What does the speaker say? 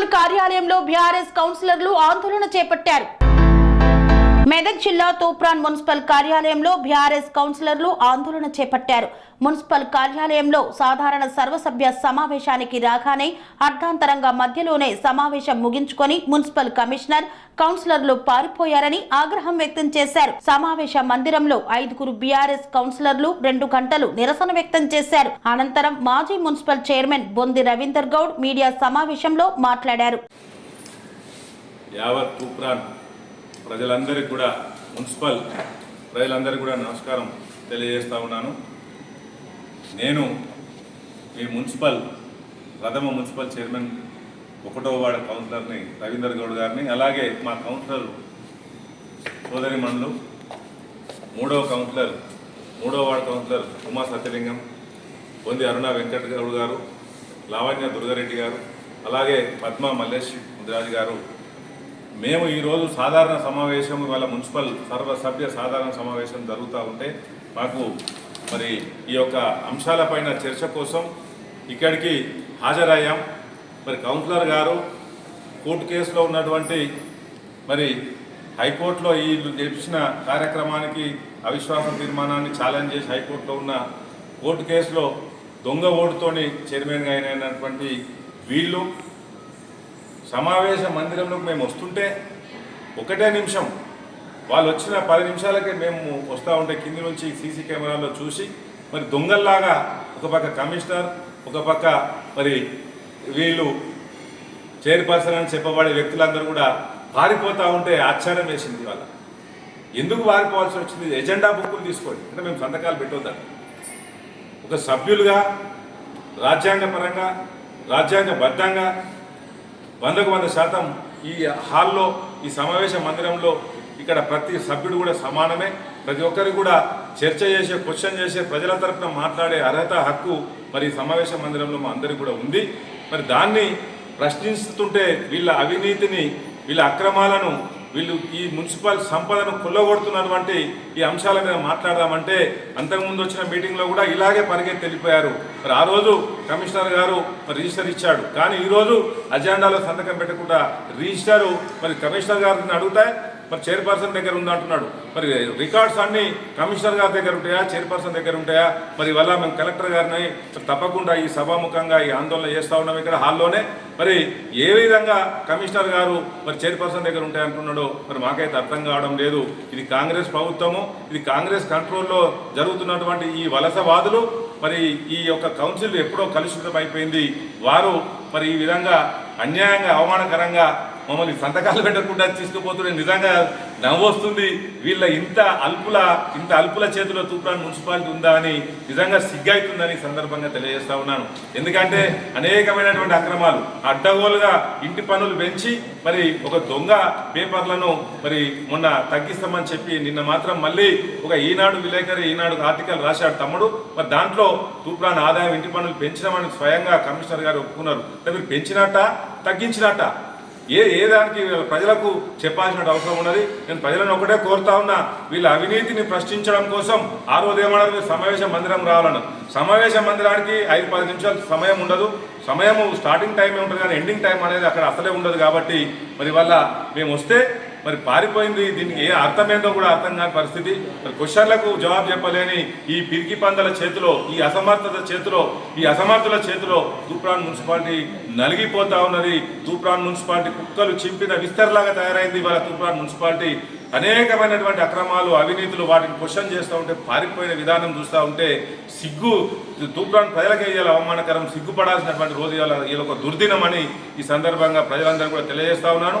Municipal కార్యాలయంలో BRS కౌన్సిలర్లు ఆందోళన చేపట్టారు. మెదక్ జిల్లా తూప్రాన్ మున్సిపల్ కార్యాలయంలో బీఆర్ఎస్ కౌన్సిలర్లు ఆందోళన చేపట్టారు. మున్సిపల్ కార్యాలయంలో సాధారణ సర్వసభ్య సమావేశానికి రాగానే అర్ధాంతరంగా మధ్యలోనే సమావేశం ముగించుకొని మున్సిపల్ కమిషనర్ కౌన్సిలర్లు పారిపోయారని ఆగ్రహం వ్యక్తం చేశారు. సమావేశ మందిరంలో ఐదుగురు బీఆర్ఎస్ కౌన్సిలర్లు రెండు గంటలు నిరసన వ్యక్తం చేశారు. అనంతరం మాజీ municipal chairman Bondi Ravinder Goud media సమావేశంలో మాట్లాడారు. యావత్ ప్రజలందరికీ కూడా మున్సిపల్ ప్రజలందరికీ కూడా నమస్కారం తెలియజేస్తా ఉన్నాను. నేను మీ మున్సిపల్ ప్రథమ మున్సిపల్ చైర్మన్ ఒకటో వార్డ్ కౌన్సిలర్ని రవీందర్ గౌడ్ గారిని అలాగే మా కౌన్సిలర్ సోదరి మండలు మూడవ కౌన్సిలర్ మూడవ వార్డు కౌన్సిలర్ ఉమా సత్యలింగం పొంది అరుణ వెంకట గౌడ్ గారు లావణ్య దుర్గారెడ్డి గారు అలాగే పద్మ మల్లేష్ ముదిరాజు గారు మేము ఈరోజు సాధారణ సమావేశం ఇవాళ మున్సిపల్ సర్వసభ్య సాధారణ సమావేశం జరుగుతూ ఉంటే మాకు మరి ఈ యొక్క అంశాలపైన చర్చ కోసం ఇక్కడికి హాజరయ్యాం. మరి కౌన్సిలర్ గారు కోర్టు కేసులో ఉన్నటువంటి మరి హైకోర్టులో ఈ చేసిన కార్యక్రమానికి అవిశ్వాస తీర్మానాన్ని ఛాలెంజ్ చేసి హైకోర్టులో ఉన్న కోర్టు కేసులో దొంగ ఓటుతోని చైర్మన్గా అయినటువంటి వీళ్ళు సమావేశ మందిరంలోకి మేము వస్తుంటే ఒకటే నిమిషం. వాళ్ళు వచ్చిన పది నిమిషాలకే మేము వస్తూ ఉంటే కింది నుంచి సీసీ కెమెరాలో చూసి మరి దొంగల్లాగా ఒక పక్క కమిషనర్ ఒక పక్క మరి వీళ్ళు చైర్పర్సన్ అని చెప్పబడే వ్యక్తులందరూ కూడా పారిపోతూ ఉంటే ఆశ్చర్యం వేసింది వాళ్ళ. ఎందుకు పారిపోవాల్సి వచ్చింది? ఎజెండా బుక్కులు తీసుకోండి. అంటే మేము సంతకాలు పెట్టొద్దాం. ఒక సభ్యులుగా రాజ్యాంగపరంగా రాజ్యాంగబద్ధంగా వందకు వంద శాతం ఈ హాల్లో ఈ సమావేశ మందిరంలో ఇక్కడ ప్రతి సభ్యుడు కూడా సమానమే. ప్రతి ఒక్కరికి కూడా చర్చ చేసే క్వశ్చన్ చేసే ప్రజల తరపున మాట్లాడే అర్హత హక్కు మరి ఈ సమావేశ మందిరంలో మా అందరికీ కూడా ఉంది. మరి దాన్ని ప్రశ్నిస్తుంటే వీళ్ళ అవినీతిని వీళ్ళ అక్రమాలను వీళ్ళు ఈ మున్సిపల్ సంపదను కొల్లగొడుతున్నటువంటి ఈ అంశాల మీద మాట్లాడదామంటే అంతకుముందు వచ్చిన మీటింగ్లో కూడా ఇలాగే పరిగెత్తి వెళ్ళిపోయారు. మరి ఆ రోజు కమిషనర్ గారు మరి రిజిస్టర్ ఇచ్చాడు. కానీ ఈరోజు అజెండాలో సంతకం పెట్టకుండా రిజిస్టర్ మరి కమిషనర్ గారిని అడుగుతాయి? మరి చైర్పర్సన్ దగ్గర ఉందంటున్నాడు మరి రికార్డ్స్ అన్ని కమిషనర్ గారి దగ్గర ఉంటాయా? చైర్పర్సన్ దగ్గర ఉంటాయా? మరి వల్ల మేము కలెక్టర్ గారిని తప్పకుండా ఈ సభాముఖంగా ఈ ఆందోళన చేస్తూ ఉన్నాం ఇక్కడ హాల్లోనే. మరి ఏ విధంగా కమిషనర్ గారు మరి చైర్పర్సన్ దగ్గర ఉంటాయంటున్నాడో మరి మాకైతే అర్థం కావడం లేదు. ఇది కాంగ్రెస్ ప్రభుత్వము. ఇది కాంగ్రెస్ కంట్రోల్లో జరుగుతున్నటువంటి ఈ వలసవాదులు మరి ఈ యొక్క కౌన్సిల్ ఎప్పుడో కలుషితం అయిపోయింది వారు మరి ఈ విధంగా అన్యాయంగా అవమానకరంగా మమ్మల్ని సంతకాలు పెట్టకుండా తీసుకుపోతుంటే నిజంగా నవ్వొస్తుంది. వీళ్ళ ఇంత అల్పుల ఇంత అల్పుల చేతిలో తూప్రాన్ మున్సిపాలిటీ ఉందా అని నిజంగా సిగ్గైతుందని సందర్భంగా తెలియజేస్తా ఉన్నాను. ఎందుకంటే అనేకమైనటువంటి అక్రమాలు అడ్డగోలుగా ఇంటి పనులు పెంచి మరి ఒక దొంగ పేపర్లను మరి మొన్న తగ్గిస్తామని చెప్పి నిన్న మాత్రం మళ్ళీ ఒక ఈనాడు విలేకరి ఈనాడు ఆర్టికల్ రాశాడు తమ్ముడు. మరి దాంట్లో తూప్రాన్ ఆదాయం ఇంటి పనులు పెంచినామని స్వయంగా కమిషనర్ గారు ఒప్పుకున్నారు. మీరు పెంచినట్ట? తగ్గించినట్ట? ఏ ఏ దానికి ప్రజలకు చెప్పాల్సిన అవసరం ఉన్నది? నేను ప్రజలను ఒకటే కోరుతా ఉన్నా వీళ్ళ అవినీతిని ప్రశ్నించడం కోసం ఆ రోజు ఏమన్నారు మీరు సమావేశ మందిరం రావాలన్నారు సమావేశ మందిరానికి ఐదు పది నిమిషాలు సమయం ఉండదు. సమయము స్టార్టింగ్ టైం ఉంటుంది కానీ ఎండింగ్ టైం అనేది అక్కడ అసలే ఉండదు కాబట్టి మరి వల్ల మేము వస్తే మరి పారిపోయింది దీనికి ఏ అర్థమేందో కూడా అర్థం కాని పరిస్థితి. మరి క్వశ్చన్లకు జవాబు చెప్పలేని ఈ పిరికి పందల చేతిలో ఈ అసమర్థత చేతిలో ఈ అసమర్థుల చేతిలో తూప్రాన్ మున్సిపాలిటీ నలిగిపోతా ఉన్నది. తూప్రాన్ మున్సిపాలిటీ కుక్కలు చింపిన విస్తరలాగా తయారైంది వాళ్ళ తూప్రాన్ మున్సిపాలిటీ. అనేకమైనటువంటి అక్రమాలు అవినీతులు వాటిని క్వశ్చన్ చేస్తూ ఉంటే పారిపోయిన విధానం చూస్తూ ఉంటే సిగ్గు తూప్రాన్ ప్రజలకే ఇవాళ అవమానకరం సిగ్గుపడాల్సినటువంటి రోజు ఇవాళ వీళ్ళ ఒక దుర్దినమని ఈ సందర్భంగా ప్రజలందరూ కూడా తెలియజేస్తా ఉన్నాను.